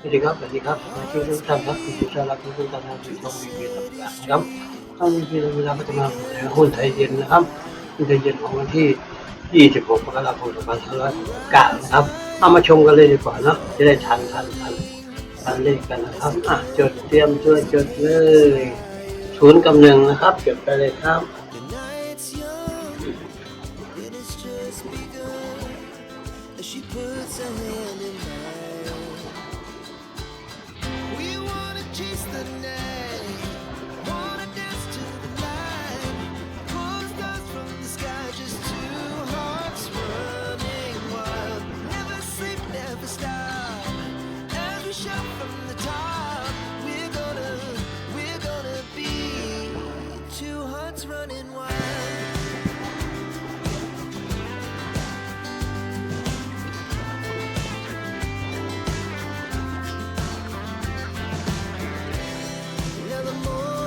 สวัสดีครับสวัสดีครับมาช่วยทุกท่านครับคุณผู้ชมรับทุกท่านนะที่ชมวีดีโอต่างๆครับเข้าวีดีโอเวลาก็จะมาในหุ้นไทยเย็นนะครับหุ้นไทยเย็นของวันที่ 26มกราคม2569นะครับเอามาชมกันเลยดีกว่านะจะได้ทันทันทันทันเลขกันนะครับอะจดเตรียมตัวจดเลยศูนย์กำเนิดนะครับจดไปเลยครับ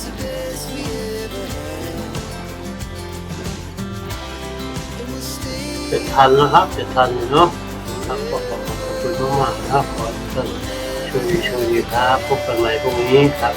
stay จะทันนะครับจะทันเนาะครับขอบคุณมากๆนะครับขอท่านช่วยช่วยครับพบกันใหม่พรุ่งนี้ครับ